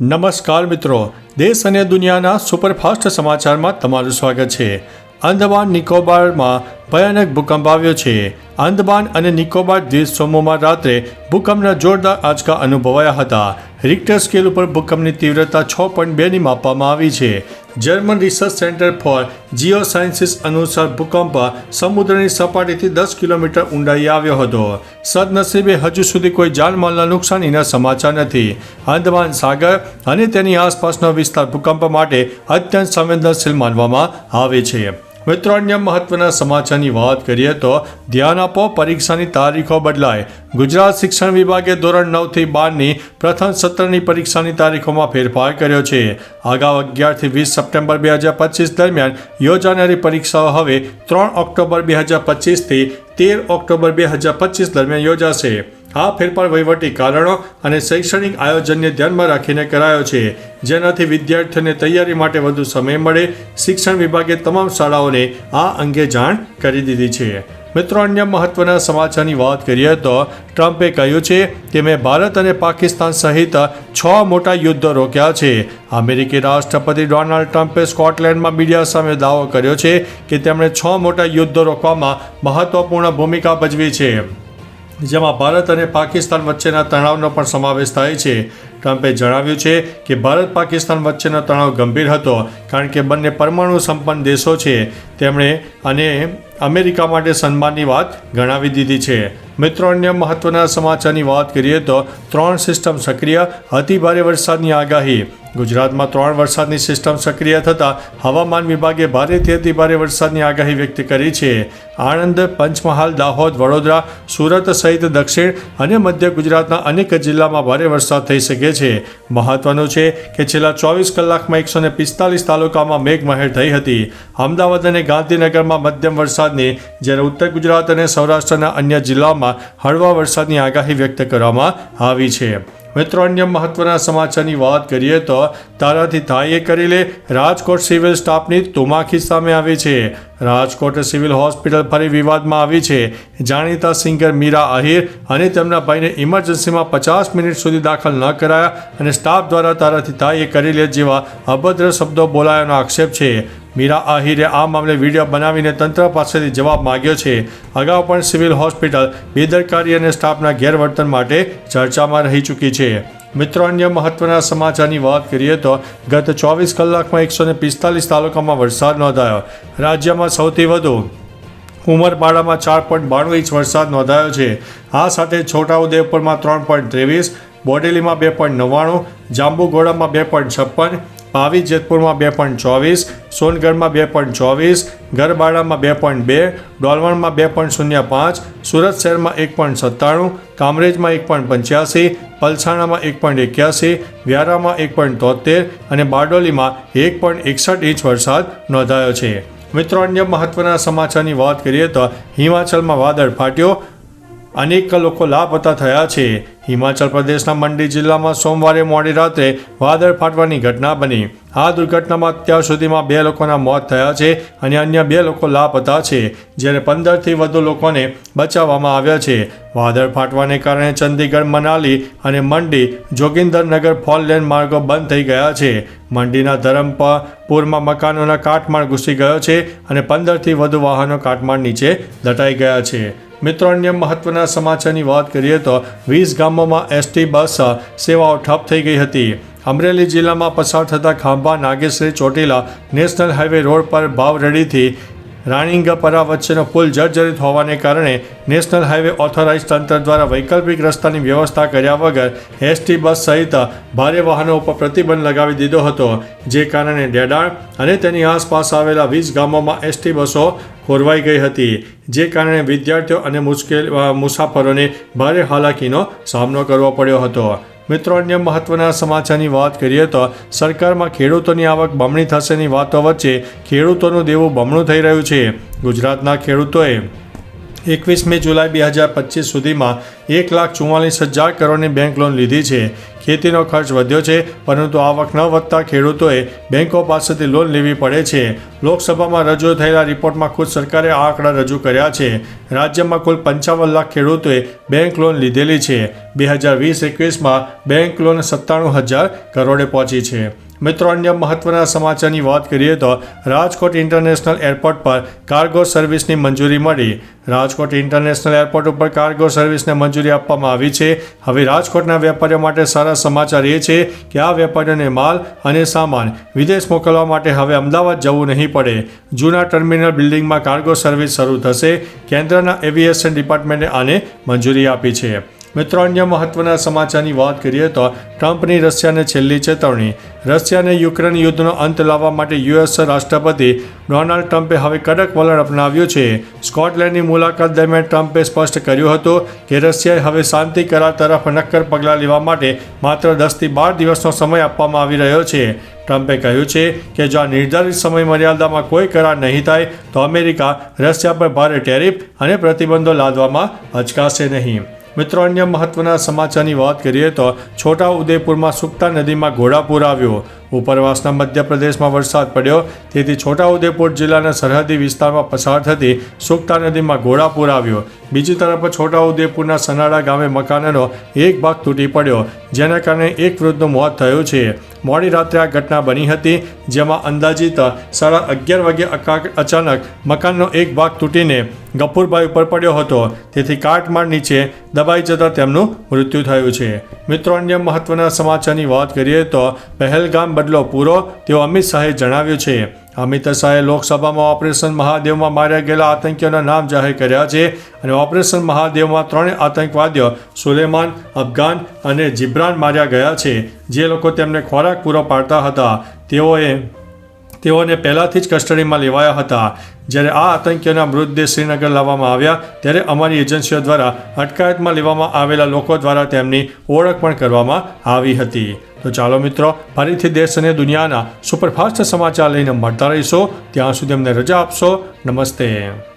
નમસ્કાર મિત્રો. દેશ અને દુનિયાના સુપરફાસ્ટ સમાચારમાં તમારું સ્વાગત છે. અંદમાન નિકોબારમાં ભયાનક ભૂકંપ આવ્યો છે. અંદમાન અને નિકોબાર દ્વીપ સમૂહમાં રાત્રે ભૂકંપના જોરદાર આંચકા અનુભવાયા હતા. રિક્ટર સ્કેલ ઉપર ભૂકંપની તીવ્રતા છ પોઈન્ટ બેની માપવામાં આવી છે. German research centre for geosciences અનુસાર ભૂકંપ સમુદ્રની સપાટીથી દસ કિલોમીટર ઊંડાઈ આવ્યો હતો. સદનસીબે હજુ સુધી કોઈ જાનમાલના નુકસાનીના સમાચાર નથી. અંદમાન સાગર અને તેની આસપાસનો વિસ્તાર ભૂકંપ માટે અત્યંત સંવેદનશીલ માનવામાં આવે છે. મિત્રો અન્ય મહત્વના સમાચારની વાત કરીએ તો ધ્યાન આપો, પરીક્ષાની તારીખો બદલાય. ગુજરાત શિક્ષણ વિભાગે ધોરણ નવથી બારની પ્રથમ સત્રની પરીક્ષાની તારીખોમાં ફેરફાર કર્યો છે. અગાઉ અગિયારથી વીસ સપ્ટેમ્બર બે હજાર પચીસ દરમિયાન યોજાનારી પરીક્ષાઓ હવે ત્રણ ઓક્ટોબર બે હજાર પચીસથી તેર ઓક્ટોબર બે હજાર પચીસ દરમિયાન યોજાશે. આ ફેરફાર વહીવટી કારણો અને શૈક્ષણિક આયોજનને ધ્યાનમાં રાખીને કરાયો છે. જેનાથી વિદ્યાર્થીઓને તૈયારી માટે વધુ સમય મળે, શિક્ષણ વિભાગે તમામ શાળાઓને આ અંગે જાણ કરી દીધી છે. મિત્રો, અન્ય મહત્વના સમાચારની વાત કરીએ તો ટ્રમ્પે કહ્યું છે કે મેં ભારત અને પાકિસ્તાન સહિત છ મોટા યુદ્ધ રોક્યા છે. અમેરિકી રાષ્ટ્રપતિ ડોનાલ્ડ ટ્રમ્પે સ્કોટલેન્ડમાં મીડિયા સામે દાવો કર્યો છે કે તેમણે છ મોટા યુદ્ધ રોકવામાં મહત્વપૂર્ણ ભૂમિકા ભજવી છે. જેમાં ભારત અને પાકિસ્તાન વચ્ચેના તણાવનો પણ સમાવેશ થાય છે. ટ્રમ્પે જણાવ્યું છે કે ભારત પાકિસ્તાન વચ્ચેનો તણાવ ગંભીર હતો, કારણ કે બંને પરમાણુ સંપન્ન દેશો છે. તેમણે અને અમેરિકા માટે સન્માનની વાત ગણાવી દીધી છે. મિત્રો, અન્ય મહત્વના સમાચારની વાત કરીએ તો ત્રણ સિસ્ટમ સક્રિય, અતિ ભારે વરસાદની આગાહી. ગુજરાતમાં ત્રણ વરસાદની સિસ્ટમ સક્રિય થતાં હવામાન વિભાગે ભારેથી અતિ ભારે વરસાદની આગાહી વ્યક્ત કરી છે. આણંદ, પંચમહાલ, દાહોદ, વડોદરા, સુરત સહિત દક્ષિણ અને મધ્ય ગુજરાતના અનેક જિલ્લામાં ભારે વરસાદ થઈ શકે છે. મહત્વનું છે કે છેલ્લા ચોવીસ કલાકમાં એકસો ને પિસ્તાલીસ તાલુકામાં મેઘમહેર થઈ હતી. અમદાવાદ અને ગાંધીનગરમાં મધ્યમ વરસાદની, જ્યારે ઉત્તર ગુજરાત અને સૌરાષ્ટ્રના અન્ય જિલ્લામાં હળવા વરસાદની આગાહી વ્યક્ત કરવામાં આવી છે. મિત્રો, અન્ય મહત્વના સમાચારની વાત કરીએ તો તારાથી થાય એ કરી લે રાજકોટ સિવિલ સ્ટાફની તુમાખી સામે આવી છે. રાજકોટ સિવિલ હોસ્પિટલ ફરી વિવાદમાં આવી છે. જાણીતા સિંગર મીરા આહિર અને તેમના ભાઈને ઇમરજન્સીમાં પચાસ મિનિટ સુધી દાખલ ન કરાયા અને સ્ટાફ દ્વારા તારાથી થાય એ કરી લે જેવા અભદ્ર શબ્દો બોલાયાનો આક્ષેપ છે. મીરા આહિરે આ મામલે વીડિયો બનાવીને તંત્ર પાસેથી જવાબ માગ્યો છે. અગાઉ પણ સિવિલ હોસ્પિટલ, બેદરકારી અને સ્ટાફના ગેરવર્તન માટે ચર્ચામાં રહી ચૂકી છે. મિત્રો, અન્ય મહત્વના સમાચારની વાત કરીએ તો ગત ચોવીસ કલાકમાં એકસો ને પિસ્તાલીસ તાલુકામાં વરસાદ નોંધાયો. રાજ્યમાં સૌથી વધુ ઉમરપાડામાં ચાર પોઈન્ટ બાણું ઇંચ વરસાદ નોંધાયો છે. આ સાથે છોટાઉદેપુરમાં ત્રણ પોઈન્ટ ત્રેવીસ, બોડેલીમાં બે પોઈન્ટ નવ્વાણું, જાંબુઘોડામાં બે પોઈન્ટ છપ્પન પાવી જેતપુરમાં બે પોઈન્ટ ચોવીસ, સોનગઢમાં બે પોઈન્ટ ચોવીસ, ગરબાડામાં બે પોઈન્ટ બે, ડોલવણમાં બે પોઈન્ટ શૂન્ય પાંચ, સુરત શહેરમાં એક પોઈન્ટ સત્તાણું, કામરેજમાં એક પોઈન્ટ પંચ્યાસી, પલસાણામાં એક પોઈન્ટ એક્યાસી, વ્યારામાં એક પોઈન્ટ તોતેર અને બારડોલીમાં એક પોઈન્ટ એકસઠ ઇંચ વરસાદ નોંધાયો છે. મિત્રો, અન્ય મહત્વના સમાચારની વાત કરીએ તો હિમાચલમાં વાદળ ફાટ્યો અનેક લોકો લાપતા થયા છે. હિમાચલ પ્રદેશના મંડી જિલ્લામાં સોમવારે મોડી રાત્રે વાદળ ફાટવાની ઘટના બની. આ દુર્ઘટનામાં અત્યાર સુધીમાં બે લોકોના મોત થયા છે અને અન્ય બે લોકો લાપતા છે, જ્યારે પંદરથી વધુ લોકોને બચાવવામાં આવ્યા છે. વાદળ ફાટવાને કારણે ચંદીગઢ, મનાલી અને મંડી જોગિંદરનગર ફોર લેન માર્ગો બંધ થઈ ગયા છે. મંડીના ધરમપુરમાં મકાનોના કાટમાળ ઘૂસી ગયો છે અને પંદરથી વધુ વાહનો કાટમાળ નીચે દટાઈ ગયા છે. મિત્રો, અન્ય મહત્વના સમાચારની વાત કરીએ તો વીસ ગામોમાં એસટી બસ સેવાઓ ઠપ થઈ ગઈ હતી. અમરેલી જિલ્લામાં પસાર થતા Khambha Nageshwari Chotila, national highway road પર ભાવરડીથી રાણીંગપરા વચ્ચેનો પુલ જર્જરિત હોવાને કારણે નેશનલ હાઈવે ઓથોરાઇઝ તંત્ર દ્વારા વૈકલ્પિક રસ્તાની વ્યવસ્થા કર્યા વગર એસટી બસ સહિત ભારે વાહનો ઉપર પ્રતિબંધ લગાવી દીધો હતો, જે કારણે ડેડાળ અને તેની આસપાસ આવેલા વીસ ગામોમાં એસટી બસો ખોરવાઈ ગઈ હતી, જે કારણે વિદ્યાર્થીઓ અને મુશ્કેલ મુસાફરોને ભારે હાલાકીનો સામનો કરવો પડ્યો હતો. મિત્રો, અન્ય મહત્વના સમાચારની વાત કરીએ તો, સરકારમાં ખેડૂતોની આવક બમણી થશેની વાતો વચ્ચે ખેડૂતોનું દેવું બમણું થઈ રહ્યું છે. ગુજરાતના ખેડૂતોએ એકવીસમી જુલાઈ બે હજાર પચીસ સુધીમાં એક લાખ ચુમ્માલીસ હજાર કરોડની બેંક લોન લીધી છે. ખેતીનો ખર્ચ વધ્યો છે, પરંતુ આવક ન વધતા ખેડૂતોએ બેંકો પાસેથી લોન લેવી પડે છે. લોકસભામાં રજૂ થયેલા રિપોર્ટમાં ખુદ સરકારે આ આંકડા રજૂ કર્યા છે. રાજ્યમાં કુલ પંચાવન લાખ ખેડૂતોએ બેંક લોન લીધેલી છે. બે હજાર વીસ એકવીસમાં બેંક લોન સત્તાણું હજાર કરોડે પહોંચી છે. મિત્રો, અન્ય મહત્વના સમાચારની વાત કરીએ તો રાજકોટ ઇન્ટરનેશનલ એરપોર્ટ પર કાર્ગો સર્વિસની મંજૂરી મળી. રાજકોટ ઇન્ટરનેશનલ એરપોર્ટ ઉપર કાર્ગો સર્વિસને મંજૂરી આપવામાં આવી છે. હવે રાજકોટના વેપારીઓ માટે સારા સમાચાર એ છે કે આ વેપારીઓને માલ અને સામાન વિદેશ મોકલવા માટે હવે અમદાવાદ જવું નહીં પડે. જૂના ટર્મિનલ બિલ્ડિંગમાં કાર્ગો સર્વિસ શરૂ થશે. કેન્દ્રના એવિએશન ડિપાર્ટમેન્ટે આને મંજૂરી આપી છે. મિત્રો, અન્ય મહત્વના સમાચારની વાત કરીએ તો ટ્રમ્પની રશિયાને છેલ્લી ચેતવણી. રશિયાને યુક્રેન યુદ્ધનો અંત લાવવા માટે યુએસ રાષ્ટ્રપતિ ડોનાલ્ડ ટ્રમ્પે હવે કડક વલણ અપનાવ્યું છે. સ્કોટલેન્ડની મુલાકાત દરમિયાન ટ્રમ્પે સ્પષ્ટ કર્યું હતું કે રશિયાએ હવે શાંતિ કરાર તરફ નક્કર પગલાં લેવા માટે માત્ર દસથી બાર દિવસનો સમય આપવામાં આવી રહ્યો છે. ટ્રમ્પે કહ્યું છે કે જો આ નિર્ધારિત સમય મર્યાદામાં કોઈ કરાર નહીં થાય, તો અમેરિકા રશિયા પર ભારે ટેરિફ અને પ્રતિબંધો લાદવામાં અચકાશે નહીં. મિત્રો, અન્ય મહત્વના સમાચારની વાત કરીએ તો છોટા ઉદેપુરમાં સુકતા નદીમાં ઘોડાપુર આવ્યો. ઉપરવાસના મધ્યપ્રદેશમાં વરસાદ પડ્યો. તેથી છોટાઉદેપુર જિલ્લાના સરહદી વિસ્તારમાં પસાર થતી સુકતા નદીમાં ઘોડાપુર આવ્યો. બીજી તરફ છોટા ઉદેપુરના સનાડા ગામે મકાનનો એક ભાગ તૂટી પડ્યો, જેના કારણે એક વૃદ્ધનું મોત થયું છે. મોડી રાત્રે આ ઘટના બની હતી, જેમાં અંદાજિત સાડા અગિયાર વાગે અચાનક મકાનનો એક ભાગ તૂટીને ગફુરભાઈ ઉપર પડ્યો હતો. તેથી કાટમાળ નીચે દબાઈ જતાં તેમનું મૃત્યુ થયું છે. મિત્રો, અન્ય મહત્વના સમાચારની વાત કરીએ તો પહેલગામ બદલો પૂરો તેવો અમિત શાહે જણાવ્યું છે. અમિત શાહે લોકસભામાં ઓપરેશન મહાદેવમાં માર્યા ગયેલા આતંકીઓના નામ જાહેર કર્યા છે અને ઓપરેશન મહાદેવમાં ત્રણ આતંકવાદીઓ સુલેમાન, અફઘાન અને જિબ્રાન માર્યા ગયા છે. જે લોકો તેમને ખોરાક પૂરો પાડતા હતા, તેઓએ તેઓને પહેલાંથી જ કસ્ટડીમાં લેવાયા હતા. જ્યારે આ આતંકીઓના મૃતદેહ શ્રીનગર લાવવામાં આવ્યા, ત્યારે અમારી એજન્સીઓ દ્વારા અટકાયતમાં લેવામાં આવેલા લોકો દ્વારા તેમની ઓળખ પણ કરવામાં આવી હતી. તો ચાલો મિત્રો, ફરીથી દેશ અને દુનિયાના સુપરફાસ્ટ સમાચાર લઈને મળતા રહીશો. ત્યાં સુધી અમને રજા આપશો. નમસ્તે.